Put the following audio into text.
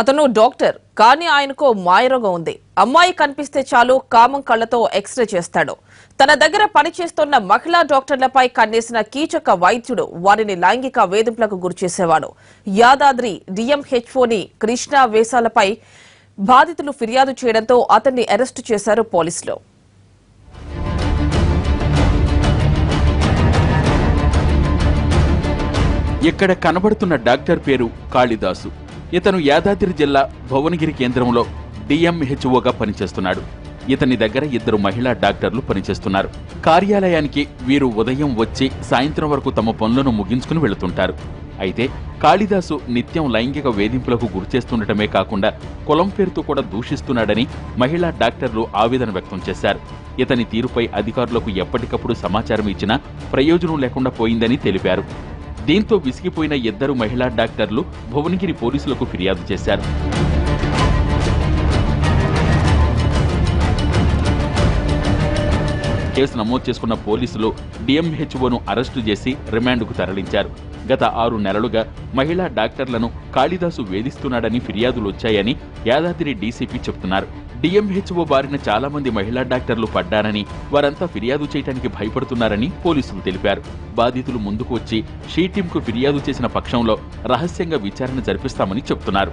అతను డాక్టర్ కానీ ఆయనకు మాయరోగం ఉంది. అమ్మాయి కనిపిస్తే చాలు కామం కళ్ళతో ఎక్స్రే చేస్తాడు. తన దగ్గర పనిచేస్తున్న మహిళా డాక్టర్లపై కన్నేసిన కీచక వైద్యుడు వారిని లైంగిక వేధింపులకు గురిచేసేవాడు యాదాద్రి డిఎంహెచ్ఓని కృష్ణా వేసాలపై బాధితులు ఫిర్యాదు చేయడంతో అతన్ని అరెస్టు చేశారు పోలీసులు. ఇక్కడ కనబడుతున్న డాక్టర్ పేరు కాళిదాసు. ఇతను యాదాద్రి జిల్లా భువనగిరి కేంద్రంలో డిఎంహెచ్ఓగా పనిచేస్తున్నాడు. ఇతని దగ్గర ఇద్దరు మహిళా డాక్టర్లు పనిచేస్తున్నారు. కార్యాలయానికి వీరు ఉదయం వచ్చి సాయంత్రం వరకు తమ పనులను ముగించుకుని వెళుతుంటారు. అయితే కాళిదాసు నిత్యం లైంగిక వేధింపులకు గురిచేస్తుండటమే కాకుండా కులం పేరుతో కూడా దూషిస్తున్నాడని మహిళా డాక్టర్లు ఆవేదన వ్యక్తం చేశారు. ఇతని తీరుపై అధికారులకు ఎప్పటికప్పుడు సమాచారం ఇచ్చినా ప్రయోజనం లేకుండా పోయిందని తెలిపారు. దీంతో విసిగిపోయిన ఇద్దరు మహిళా డాక్టర్లు భువనగిరి పోలీసులకు ఫిర్యాదు చేశారు. కేసు నమోదు చేసుకున్న పోలీసులు డిఎంహెచ్ఓను అరెస్టు చేసి రిమాండ్కు తరలించారు. గత ఆరు నెలలుగా మహిళా డాక్టర్లను కాళిదాసు వేధిస్తున్నాడని ఫిర్యాదులు వచ్చాయని యాదాద్రి డీసీపీ చెబుతున్నారు. డిఎంహెచ్ఓ బారిన చాలా మంది మహిళా డాక్టర్లు పడ్డారని వారంతా ఫిర్యాదు చేయడానికి భయపడుతున్నారని పోలీసులు తెలిపారు. బాధితులు ముందుకు వచ్చి షీ టీంకు ఫిర్యాదు చేసిన పక్షంలో రహస్యంగా విచారణ జరిపిస్తామని చెబుతున్నారు